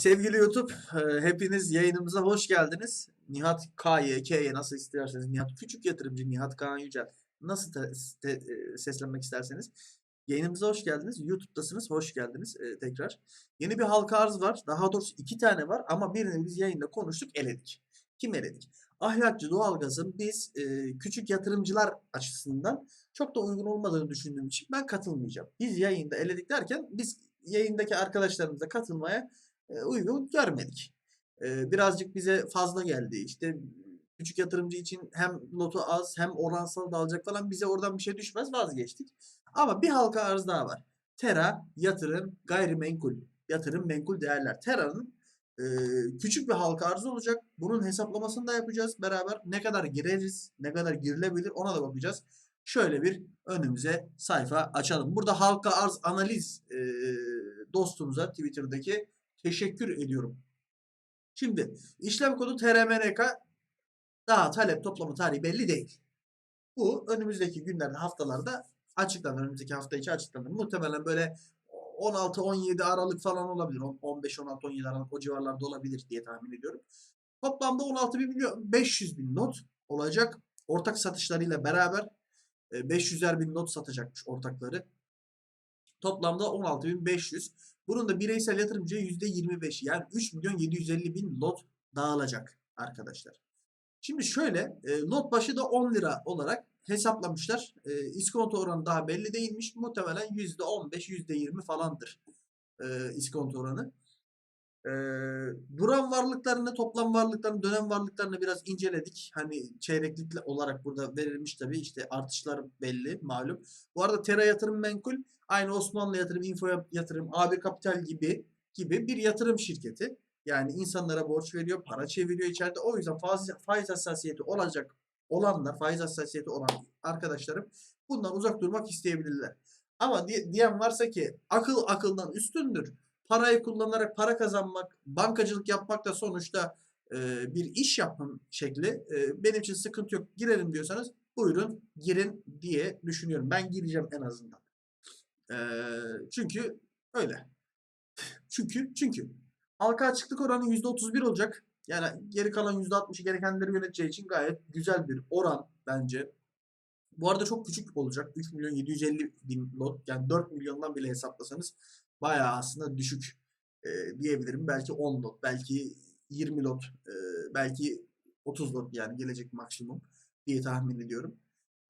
Sevgili YouTube, e, hepiniz yayınımıza hoş geldiniz. Nihat K'ye, K'ye nasıl isterseniz, Nihat Küçük Yatırımcı, Nihat Kaan Yücel nasıl te- te- e, seslenmek isterseniz. Yayınımıza hoş geldiniz. YouTube'dasınız, hoş geldiniz e, tekrar. Yeni bir halka arz var. Daha doğrusu iki tane var ama birini biz yayında konuştuk, eledik. Kim eledik? Ahlakçı doğalgazın biz e, küçük yatırımcılar açısından çok da uygun olmadığını düşündüğüm için ben katılmayacağım. Biz yayında eledik derken biz yayındaki arkadaşlarımıza katılmaya uygun görmedik. Birazcık bize fazla geldi. İşte küçük yatırımcı için hem lotu az hem oransal da alacak falan bize oradan bir şey düşmez vazgeçtik. Ama bir halka arz daha var. Tera yatırım gayrimenkul yatırım menkul değerler. Tera'nın küçük bir halka arz olacak. Bunun hesaplamasını da yapacağız beraber. Ne kadar gireriz, ne kadar girilebilir ona da bakacağız. Şöyle bir önümüze sayfa açalım. Burada halka arz analiz e, dostumuza Twitter'daki teşekkür ediyorum. Şimdi işlem kodu TRMNK daha talep toplama tarihi belli değil. Bu önümüzdeki günlerde haftalarda açıklanır. Önümüzdeki hafta içi açıklanır. Muhtemelen böyle 16-17 Aralık falan olabilir. 15-16-17 Aralık o civarlarda olabilir diye tahmin ediyorum. Toplamda 16 bin milyon 500 bin not olacak. Ortak satışlarıyla beraber 500'er bin not satacakmış ortakları. Toplamda 16.500. Bunun da bireysel yatırımcıya %25 yani 3 milyon 750 bin lot dağılacak arkadaşlar. Şimdi şöyle e, lot başı da 10 lira olarak hesaplamışlar. E, iskonto oranı daha belli değilmiş. Muhtemelen %15 %20 falandır e, iskonto oranı. E, duran varlıklarını, toplam varlıklarını, dönem varlıklarını biraz inceledik. Hani çeyreklik olarak burada verilmiş tabii. işte artışlar belli malum. Bu arada Tera Yatırım Menkul aynı Osmanlı Yatırım, Info Yatırım, A1 Kapital gibi gibi bir yatırım şirketi. Yani insanlara borç veriyor, para çeviriyor içeride. O yüzden faiz, faiz hassasiyeti olacak olanlar, faiz hassasiyeti olan arkadaşlarım bundan uzak durmak isteyebilirler. Ama di- diyen varsa ki akıl akıldan üstündür. Parayı kullanarak para kazanmak, bankacılık yapmak da sonuçta e, bir iş yapım şekli. E, benim için sıkıntı yok. Girelim diyorsanız buyurun girin diye düşünüyorum. Ben gireceğim en azından. Çünkü öyle. Çünkü çünkü halka açıklık oranı %31 olacak. Yani geri kalan %60'ı gerekenleri yöneteceği için gayet güzel bir oran bence. Bu arada çok küçük olacak. 3 milyon 750 bin lot. Yani 4 milyondan bile hesaplasanız bayağı aslında düşük e, diyebilirim. Belki 10 lot, belki 20 lot, e, belki 30 lot yani gelecek maksimum diye tahmin ediyorum.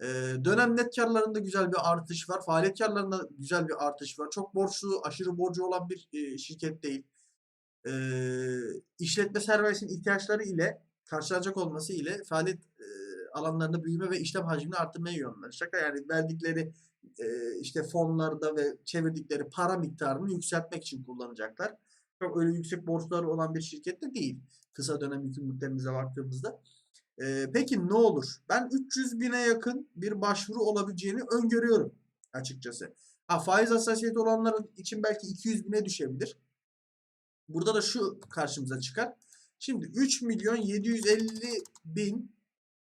E, dönem net karlarında güzel bir artış var. Faaliyet karlarında güzel bir artış var. Çok borçlu, aşırı borcu olan bir e, şirket değil. E, işletme sermayesinin ihtiyaçları ile karşılanacak olması ile faaliyet e, alanlarında büyüme ve işlem hacmini arttırmaya yönlenecek. Yani verdikleri e, işte fonlarda ve çevirdikleri para miktarını yükseltmek için kullanacaklar. Çok öyle yüksek borçları olan bir şirket de değil. Kısa dönem yükümlülüklerimize baktığımızda. E, peki ne olur? Ben 300 bine yakın bir başvuru olabileceğini öngörüyorum açıkçası. Ha, faiz hassasiyeti olanlar için belki 200 bine düşebilir. Burada da şu karşımıza çıkar. Şimdi 3 milyon 750 bin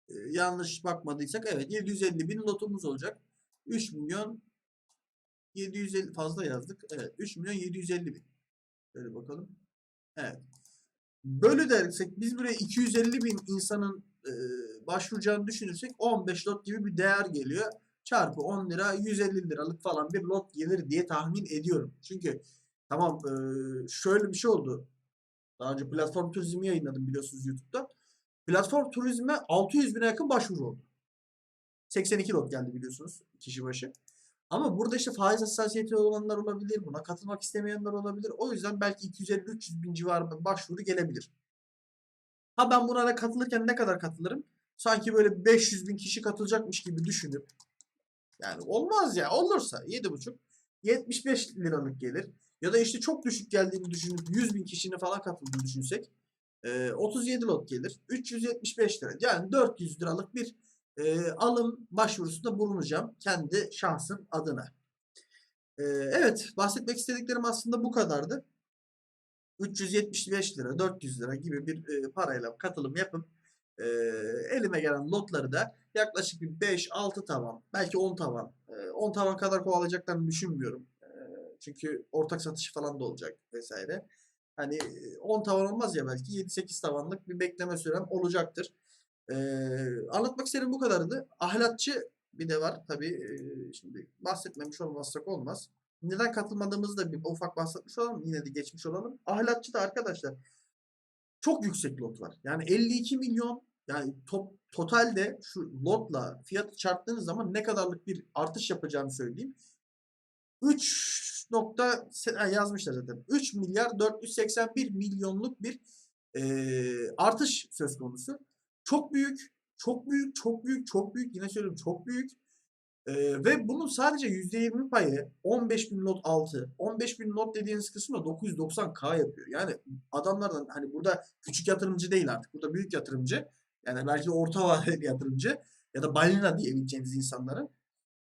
e, yanlış bakmadıysak evet 750 bin lotumuz olacak. 3 milyon 750 fazla yazdık. Evet 3 milyon 750 bin. Şöyle bakalım. Evet. Bölü dersek biz buraya 250 bin insanın e, başvuracağını düşünürsek 15 lot gibi bir değer geliyor. Çarpı 10 lira 150 liralık falan bir lot gelir diye tahmin ediyorum. Çünkü tamam şöyle bir şey oldu. Daha önce platform turizmi yayınladım biliyorsunuz YouTube'da. Platform turizme 600 bine yakın başvuru oldu. 82 lot geldi biliyorsunuz kişi başı. Ama burada işte faiz hassasiyeti olanlar olabilir. Buna katılmak istemeyenler olabilir. O yüzden belki 250-300 bin civarında başvuru gelebilir. Ha ben buna da katılırken ne kadar katılırım? Sanki böyle 500 bin kişi katılacakmış gibi düşünüp yani olmaz ya olursa 7,5 75 liralık gelir. Ya da işte çok düşük geldiğini düşünüp 100 bin kişinin falan katıldığını düşünsek e, 37 lot gelir. 375 lira. Yani 400 liralık bir e, alım başvurusunda bulunacağım. Kendi şahsım adına. E, evet bahsetmek istediklerim aslında bu kadardı. 375 lira, 400 lira gibi bir e, parayla katılım yapıp e, elime gelen lotları da yaklaşık bir 5-6 tavan, belki 10 tavan, e, 10 tavan kadar kovalayacaklarını düşünmüyorum. E, çünkü ortak satışı falan da olacak vesaire. Hani e, 10 tavan olmaz ya belki 7-8 tavanlık bir bekleme sürem olacaktır. Ee, anlatmak istediğim bu kadardı. Ahlatçı bir de var tabii. Ee, şimdi bahsetmemiş olmazsak olmaz. Neden katılmadığımızı da bir ufak bahsetmiş olalım. Yine de geçmiş olalım. Ahlatçı da arkadaşlar çok yüksek lot var. Yani 52 milyon yani top, totalde şu lotla fiyatı çarptığınız zaman ne kadarlık bir artış yapacağını söyleyeyim. 3 nokta yazmışlar zaten. 3 milyar 481 milyonluk bir eee, artış söz konusu. Çok büyük, çok büyük, çok büyük, çok büyük. Yine söylüyorum çok büyük. Eee, ve bunun sadece %20 payı 15 bin lot altı. 15 bin lot dediğiniz kısmı da 990k yapıyor. Yani adamlardan hani burada küçük yatırımcı değil artık. Burada büyük yatırımcı. Yani belki orta vadeli yatırımcı ya da balina diyebileceğiniz insanların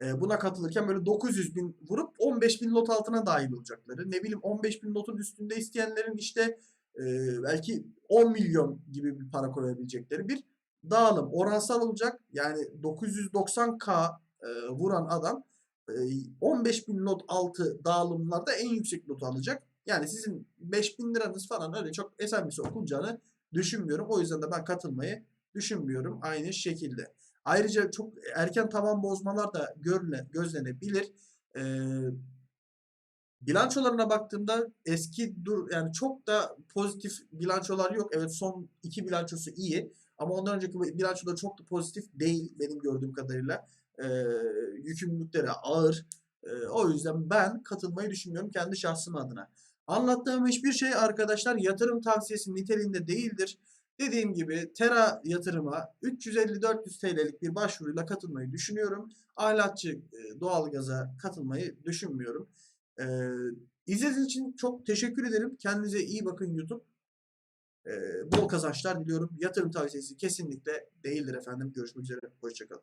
e, buna katılırken böyle 900 bin vurup 15 bin lot altına dahil olacakları. Ne bileyim 15 bin lotun üstünde isteyenlerin işte e, belki 10 milyon gibi bir para koyabilecekleri bir dağılım. Oransal olacak. Yani 990k e, vuran adam e, 15 bin lot altı dağılımlarda en yüksek lotu alacak. Yani sizin 5000 liranız falan öyle çok esamesi okunacağını düşünmüyorum. O yüzden de ben katılmayı düşünmüyorum aynı şekilde. Ayrıca çok erken tavan bozmalar da görüle, gözlenebilir. Ee, bilançolarına baktığımda eski dur yani çok da pozitif bilançolar yok. Evet son iki bilançosu iyi ama ondan önceki bilançoları çok da pozitif değil benim gördüğüm kadarıyla. Ee, yükümlülükleri ağır. Ee, o yüzden ben katılmayı düşünmüyorum kendi şahsım adına. Anlattığım hiçbir şey arkadaşlar yatırım tavsiyesi niteliğinde değildir. Dediğim gibi Tera yatırıma 350-400 TL'lik bir başvuruyla katılmayı düşünüyorum. Ahlatçı e, doğalgaza katılmayı düşünmüyorum. Ee, izlediğiniz için çok teşekkür ederim. Kendinize iyi bakın YouTube. Ee, bol kazançlar diliyorum. Yatırım tavsiyesi kesinlikle değildir efendim. Görüşmek üzere. Hoşçakalın.